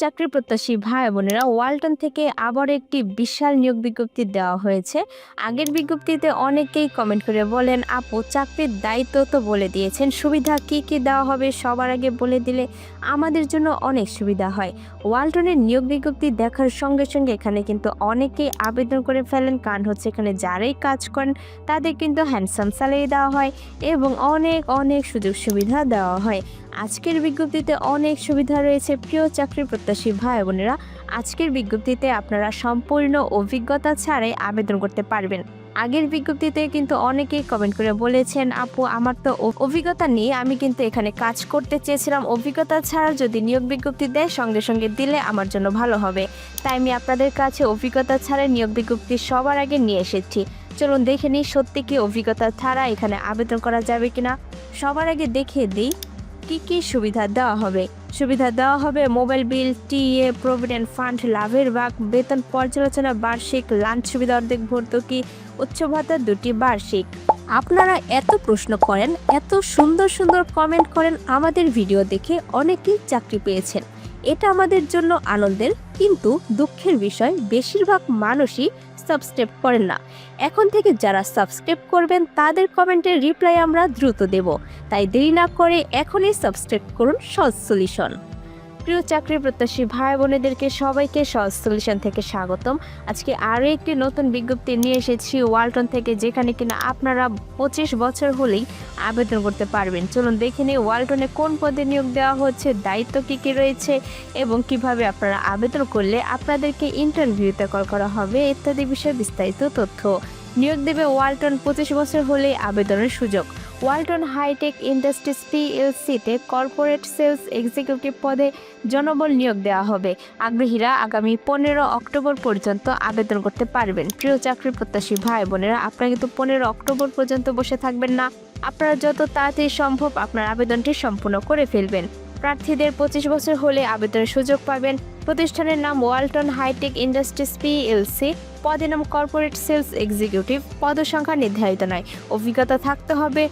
চাকরি প্রত্যাশী ভাই বোনেরা ওয়ালটন থেকে আবার একটি বিশাল নিয়োগ বিজ্ঞপ্তি দেওয়া হয়েছে। আগের বিজ্ঞপ্তিতে অনেকেই কমেন্ট করে বলেন, আপু, চাকরির দায়িত্ব তো বলে দিয়েছেন। সুবিধা কি কি দেওয়া হবে সবার আগে বলে দিলে আমাদের জন্য অনেক সুবিধা হয়। ওয়ালটনের নিয়োগ বিজ্ঞপ্তি দেখার সঙ্গে সঙ্গে এখানে কিন্তু অনেকেই আবেদন করে ফেলেন। কারণ হচ্ছে এখানে যারাই কাজ করেন, তাদের কিন্তু হ্যান্ডসাম স্যালারি দেওয়া হয় এবং অনেক অনেক সুযোগ সুবিধা দেওয়া হয়। আজকের বিজ্ঞপ্তিতে অনেক সুবিধা রয়েছে। প্রিয় চাকরি প্রত্যাশী ভাই বোনেরা, আজকের বিজ্ঞপ্তিতে আপনারা সম্পূর্ণ অভিজ্ঞতা ছাড়াই আবেদন করতে পারবেন। আগের বিজ্ঞপ্তিতে কিন্তু অনেকেই কমেন্ট করে বলেছেন, আপু, আমার তো অভিজ্ঞতা নেই, আমি কিন্তু এখানে কাজ করতে চেয়েছিলাম। অভিজ্ঞতা ছাড়া যদি নিয়োগ বিজ্ঞপ্তি দেয়, সঙ্গে সঙ্গে দিলে আমার জন্য ভালো হবে। তাই আমি আপনাদের কাছে অভিজ্ঞতা ছাড়া নিয়োগ বিজ্ঞপ্তি সবার আগে নিয়ে এসেছি। চলুন দেখে নিই সত্যি কি অভিজ্ঞতা ছাড়া এখানে আবেদন করা যাবে কিনা। সবার আগে দেখিয়ে দিই। কি কি সুবিধা দেওয়া হবে? সুবিধা দেওয়া হবে mobile bill, TA, provident fund, লাভের ভাগ, বেতন পর্যালোচনা, বার্ষিক লাঞ্চ সুবিধা, অর্ধেক ভর্তুকি, উচ্চ ভাতা দুটি বার্ষিক। আপনারা এত প্রশ্ন করেন, এত সুন্দর সুন্দর কমেন্ট করেন, আমাদের ভিডিও দেখে অনেকেই চাকরি পেয়েছেন। এটা আমাদের জন্য আনন্দের, কিন্তু দুঃখের বিষয়, বেশিরভাগ মানুষই সাবস্ক্রাইব করেন না। এখন থেকে যারা সাবস্ক্রাইব করবেন, তাদের কমেন্টের রিপ্লাই আমরা দ্রুত দেব। তাই দেরি না করে এখনই সাবস্ক্রাইব করুন সহজ সলিউশন। প্রিয় চাকরি প্রত্যাশী ভাই বোনেদেরকে সবাইকে সলিউশন থেকে স্বাগতম। আজকে আরও একটি নতুন বিজ্ঞপ্তি নিয়ে এসেছি ওয়ালটন থেকে, যেখানে কিনা আপনারা পঁচিশ বছর হলেই আবেদন করতে পারবেন। চলুন দেখে নিই ওয়ালটনে কোন পদে নিয়োগ দেওয়া হচ্ছে, দায়িত্ব কী কী রয়েছে এবং কীভাবে আপনারা আবেদন করলে আপনাদেরকে ইন্টারভিউতে কল করা হবে ইত্যাদি বিষয়ে বিস্তারিত তথ্য। নিয়োগ দেবে ওয়ালটন পঁচিশ বছর হলেই আবেদনের সুযোগ। ওয়ালটন হাইটেক ইন্ডাস্ট্রিজ পিএলসিতে কর্পোরেট সেলস এক্সিকিউটিভ পদে জনবল নিয়োগ দেওয়া হবে। আগ্রহীরা আগামী পনেরো অক্টোবর পর্যন্ত আবেদন করতে পারবেন। প্রিয় চাকরি প্রত্যাশী ভাই বোনেরা, আপনারা কিন্তু পনেরো অক্টোবর পর্যন্ত বসে থাকবেন না। আপনারা যত তাড়াতাড়ি সম্ভব আপনার আবেদনটি সম্পূর্ণ করে ফেলবেন। প্রার্থীদের পঁচিশ বছর হলে আবেদনের সুযোগ পাবেন। প্রতিষ্ঠানের নাম ওয়ালটন হাইটেক ইন্ডাস্ট্রিজ পিএলসি। পদে নাম কর্পোরেট সেলস এক্সিকিউটিভ। পদসংখ্যা নির্ধারিত নয়। অভিজ্ঞতা থাকতে হবে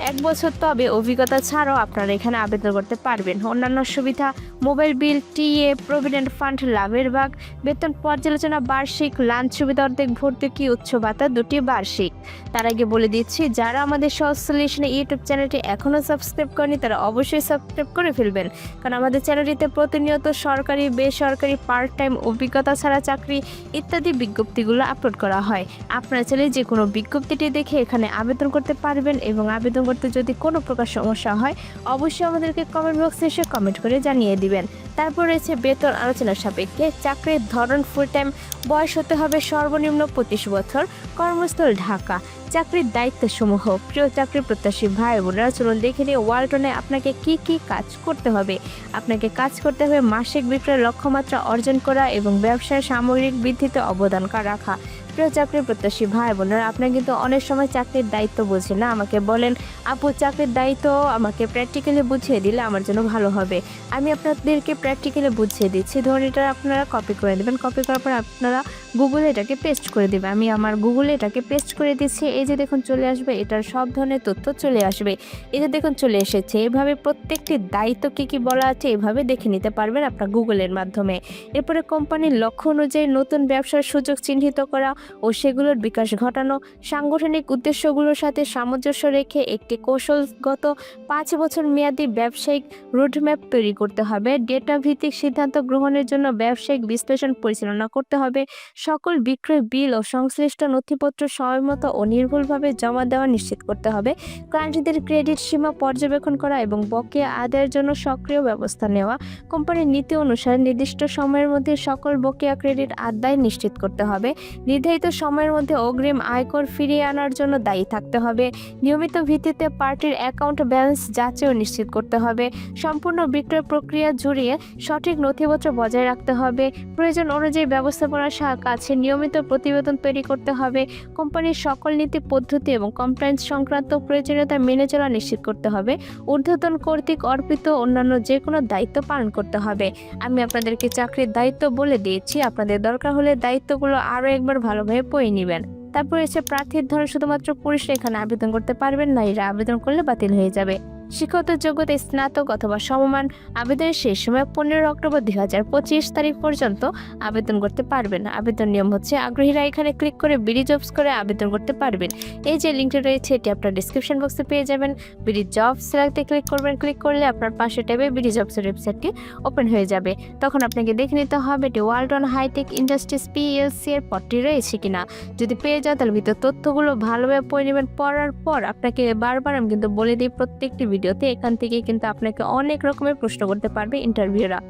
এক বছর তবে অভিজ্ঞতা ছাড়াও আপনারা এখানে আবেদন করতে পারবেন। অন্যান্য সুবিধা, mobile bill, TA, provident fund, লাভের ভাগ, বেতন পর্যালোচনা, বার্ষিক লাঞ্চ সুবিধা অর্ধেক, ভর্তুকি, উচ্চ ভাতা দুটি বার্ষিক। তার আগে বলে দিচ্ছি, যারা আমাদের সহজ সলিউশনে ইউটিউব চ্যানেলটি এখনও সাবস্ক্রাইব করেনি, তারা অবশ্যই সাবস্ক্রাইব করে ফেলবেন। কারণ আমাদের চ্যানেলটিতে প্রতিনিয়ত সরকারি, বেসরকারি পার্ট টাইম অভিজ্ঞতা ছাড়া চাকরি ইত্যাদি বিজ্ঞপ্তিগুলো আপলোড করা হয়। আপনারা চাইলে যে কোনো বিজ্ঞপ্তিটি দেখে এখানে আবেদন করতে পারবেন এবং আবেদন করতে যদি কোনো প্রকার সমস্যা হয়, অবশ্যই আমাদেরকে কমেন্ট বক্সে এসে কমেন্ট করে জানিয়ে দিবেন। তারপর রয়েছে বেতন আলোচনা সাপেক্ষে চাকরির ধরন ফুল টাইম বয়স হতে হবে সর্বনিম্ন পঁচিশ বছর, কর্মস্থল ঢাকা। চাকরির দায়িত্বসমূহ, প্রিয় চাকরি প্রত্যাশী ভাই বোনেরা, চলুন দেখে নিয়ে ওয়ালটনে আপনাকে কি কি কাজ করতে হবে। আপনাকে কাজ করতে হবে মাসিক বিক্রয় লক্ষ্যমাত্রা অর্জন করা এবং ব্যবসার সামগ্রিক বৃদ্ধিতে অবদান রাখা। প্রিয় চাকরি প্রত্যাশী ভাই বোনেরা আপনি কিন্তু অনেক সময় চাকরির দায়িত্ব বোঝেন না। আমাকে বলেন, আপু, চাকরির দায়িত্ব আমাকে প্র্যাকটিক্যালি বুঝিয়ে দিলে আমার জন্য ভালো হবে। আমি আপনাদেরকে প্র্যাকটিক্যালি বুঝিয়ে দিচ্ছি। ধরুন এটা আপনারা কপি করে দেবেন কপি করার পর আপনারা গুগলে এটাকে পেস্ট করে দেবে। আমি আমার গুগলে এটাকে পেস্ট করে দিচ্ছি। এই যে দেখুন, চলে আসবে। এটার সব ধরনের তথ্য চলে আসবে। এই যে দেখুন, চলে এসেছে। এভাবে প্রত্যেকটি দায়িত্ব কী কী বলা আছে, এভাবে দেখে নিতে পারবেন আপনার গুগলের মাধ্যমে। এরপরে কোম্পানির লক্ষ্য অনুযায়ী নতুন ব্যবসার সুযোগ চিহ্নিত করা ও সেগুলোর বিকাশ ঘটানো, সাংগঠনিক উদ্দেশ্যগুলোর সাথে সামঞ্জস্য রেখে একটি কৌশলগত পাঁচ বছর মেয়াদী ব্যবসায়িক রোডম্যাপ তৈরি করতে হবে। ডেটা ভিত্তিক সিদ্ধান্ত গ্রহণের জন্য ব্যবসায়িক বিশ্লেষণ পরিচালনা করতে হবে। সকল বিক্রয় বিল ও সংশ্লিষ্ট নথিপত্র সময়মতো ও নির্ভুলভাবে জমা দেওয়া নিশ্চিত করতে হবে। ক্লায়েন্টদের ক্রেডিট সীমা পর্যবেক্ষণ করা এবং বকেয়া আদায়ের জন্য সক্রিয় ব্যবস্থা নেওয়া। কোম্পানির নীতি অনুসারে নির্দিষ্ট সময়ের মধ্যে সকল বকেয়া ক্রেডিট আদায় নিশ্চিত করতে হবে। নির্ধারিত সময়ের মধ্যে অগ্রিম আয়কর ফিরিয়ে আনার জন্য দায়ী থাকতে হবে। নিয়মিত ভিত্তিতে পার্টির অ্যাকাউন্ট ব্যালেন্স যাচাই ও নিশ্চিত করতে হবে। সম্পূর্ণ বিক্রয় প্রক্রিয়া জুড়িয়ে সঠিক নথিপত্র বজায় রাখতে হবে। প্রয়োজন অনুযায়ী ব্যবস্থাপনা সা- কাছে নিয়মিত প্রতিবেদন তৈরি করতে হবে, কোম্পানির সকল নীতি, পদ্ধতি এবং কমপ্লায়েন্স সংক্রান্ত প্রয়োজনীয়তা মেনে চলা নিশ্চিত করতে হবে, ঊর্ধ্বতন কর্তৃক অর্পিত অন্যান্য যে কোনো দায়িত্ব পালন করতে হবে। আমি আপনাদেরকে চাকরির দায়িত্ব বলে দিয়েছি, আপনাদের দরকার হলে দায়িত্বগুলো আরও একবার ভালোভাবে পড়ে নেবেন। তারপর এসে প্রার্থীর ধরন শুধুমাত্র পুরুষরা এখানে আবেদন করতে পারবেন নারীরা আবেদন করলে বাতিল হয়ে যাবে। শিক্ষত যোগ্যতা, স্নাতক অথবা সমমান আবেদনের শেষ সময় পনেরো অক্টোবর দুই হাজার পঁচিশ তারিখ পর্যন্ত আবেদন করতে পারবেন। আবেদন নিয়ম হচ্ছে, আগ্রহীরা এখানে ক্লিক করে বিডি জবস করে আবেদন করতে পারবেন। এই যে লিঙ্কটি রয়েছে, এটি আপনার ডিসক্রিপশন বক্সে পেয়ে যাবেন। বিডি জবস সিলেক্টে ক্লিক করবেন। ক্লিক করলে আপনার পাশে ট্যাবে বিডি জবসের ওয়েবসাইটটি ওপেন হয়ে যাবে। তখন আপনাকে দেখে নিতে হবে, এটি world on hi-tech industries PLC এর পদটি রয়েছে কিনা। যদি পেয়ে যান তাহলে ভিতর তথ্যগুলো ভালোভাবে পড়ে নেবেন। পড়ার পর আপনাকে বারবার আমি কিন্তু বলে দিই, প্রত্যেকটি ভিডিওতে এখান থেকে কিন্তু আপনাকে অনেক রকমের প্রশ্ন করতে পারবে ইন্টারভিউরা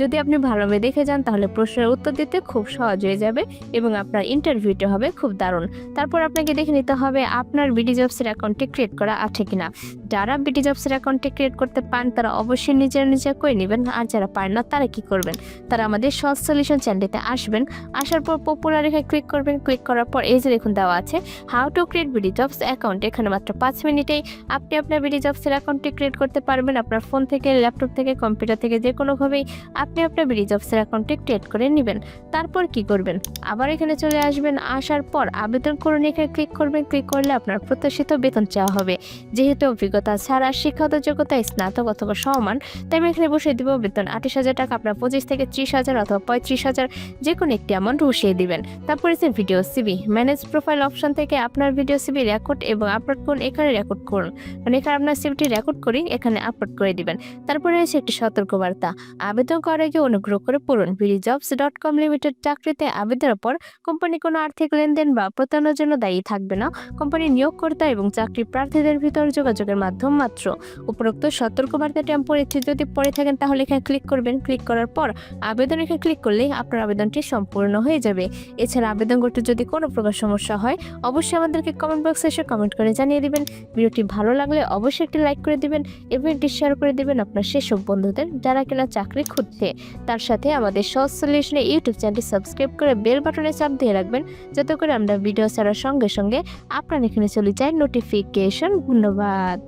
যদি আপনি ভালোভাবে দেখে যান, তাহলে প্রশ্নের উত্তর দিতে খুব সহজ হয়ে যাবে এবং আপনার ইন্টারভিউটা হবে খুব দারুণ। তারপর আপনাকে দেখে নিতে হবে আপনার বিডি জবসের অ্যাকাউন্টটি ক্রিয়েট করা আছে কিনা। যারা বিডি জবসের অ্যাকাউন্টটি ক্রিয়েট করতে পান তারা অবশ্যই নিজের নিজে করে নেবেন, আর যারা পারেন না, তারা কি করবেন? তারা আমাদের সহজ সলিউশন চ্যানেলটিতে আসবেন, আসার পর পপুলার রেখে ক্লিক করবেন ক্লিক করার পর এই যে দেখুন দেওয়া আছে how to create BD jobs account এখানে মাত্র পাঁচ মিনিটেই আপনি আপনার বিডি জবসের অ্যাকাউন্টটি ক্রিয়েট করতে পারবেন। আপনার ফোন থেকে ল্যাপটপ থেকে কম্পিউটার থেকে যে কোনোভাবেই আপনি আপনার ব্রিজ অফিসের অ্যাকাউন্টটি ক্রিয়েট করে নেবেন। তারপর কি করবেন? আবার এখানে চলে আসবেন, আসার পর আবেদন করুন, এখানে ক্লিক করবেন ক্লিক করলে আপনার প্রত্যাশিত বেতন চাওয়া হবে। যেহেতু অভিজ্ঞতা ছাড়া, শিক্ষাগত যোগ্যতা, স্নাতক অথবা সমান, তাই আমি এখানে বসিয়ে দিব বেতন আঠাশ হাজার টাকা, আপনার পঁচিশ থেকে ত্রিশ হাজার অথবা পঁয়ত্রিশ হাজার যে কোনো একটি অ্যামাউন্ট বসিয়ে দিবেন। তারপরে যে video CV manage profile option থেকে আপনার ভিডিও সিবি রেকর্ড এবং আপলোড করুন, এখানে রেকর্ড করুন। মানে এখানে আপনার সিবিটি রেকর্ড করি এখানে আপলোড করে দিবেন। তারপরে রয়েছে একটি সতর্কবার্তা, আবেদন করার আগে অনুগ্রহ করে পড়ুন BD jobs dot com limited চাকরিতে আবেদনের পর কোম্পানি কোনো আর্থিক লেনদেন বা প্রতারণার জন্য দায়ী থাকবে না। কোম্পানি নিয়োগকর্তা এবং চাকরি প্রার্থীদের ভিতর যোগাযোগের মাধ্যম মাত্র। উপরোক্ত সতর্কবার্তাটি আমি পড়েছি যদি পড়ে থাকেন, তাহলে এখানে ক্লিক করবেন। ক্লিক করার পর আবেদন এখানে ক্লিক করলেই আপনার আবেদনটি সম্পূর্ণ হয়ে যাবে। এছাড়া আবেদন করতে যদি কোনো প্রকার সমস্যা হয়, অবশ্যই আমাদেরকে কমেন্ট বক্সে এসে কমেন্ট করে জানিয়ে দিবেন। ভিডিওটি ভালো লাগলে অবশ্যই একটি লাইক করে দিবেন এবং একটি শেয়ার করে দিবেন আপনার সেসব বন্ধুদের যারা কিনা চাকরি খুঁজছে। তার সাথে আমাদের সহজ সলিউশনের ইউটিউব চ্যানেলটি সাবস্ক্রাইব করে বেল বাটনে চাপ দিয়ে রাখবেন, যাতে করে আমরা ভিডিও ছাড়ার সঙ্গে সঙ্গে আপনার এখানে চলে যায় নোটিফিকেশন ধন্যবাদ।